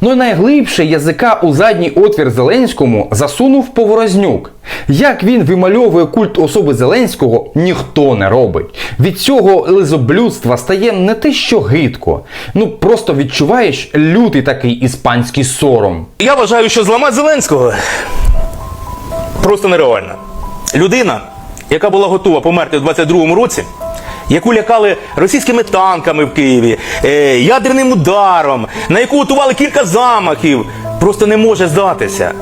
Ну найглибше язика у задній отвір Зеленському засунув Поворознюк. Як він вимальовує культ особи Зеленського, ніхто не робить. Від цього лизоблюдства стає не те, що гидко. Ну просто відчуваєш лютий такий іспанський сором. Я вважаю, що зламати Зеленського просто нереально. Людина, яка була готова померти в 22-му році, яку лякали російськими танками в Києві, е, ядерним ударом, на яку готували кілька замахів, просто не може здатися.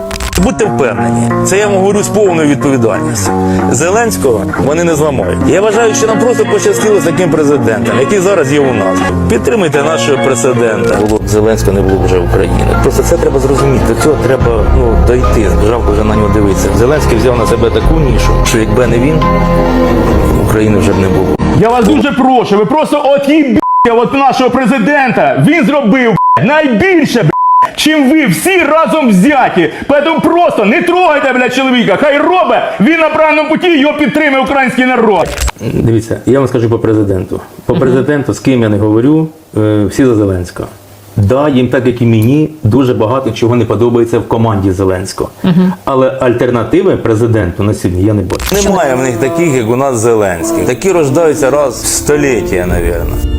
Будьте впевнені, це я вам говорю з повною відповідальністю. Зеленського вони не зламають. Я вважаю, що нам просто пощастило з таким президентом, який зараз є у нас. Підтримуйте нашого президента. Було б Зеленського, не було вже України. Просто це треба зрозуміти. До цього треба ну дойти. Жалко вже на нього дивитися. Зеленський взяв на себе таку нішу, що якби не він, України вже б не було. Я вас дуже прошу, ви просто от'їбіться от нашого президента. Він зробив найбільше, б**, чим ви всі разом взяті. Тому просто не трогайте, бля, чоловіка. Хай робить, він на правильному путі, його підтримує український народ. Дивіться, я вам скажу по президенту. По президенту, з ким я не говорю, е, всі за Зеленського. Да, їм так як і мені, дуже багато чого не подобається в команді Зеленського. Але альтернативи президенту на сьогодні я не бачу. Немає в них таких, як у нас Зеленський. Такі рождаються раз в століття, мабуть.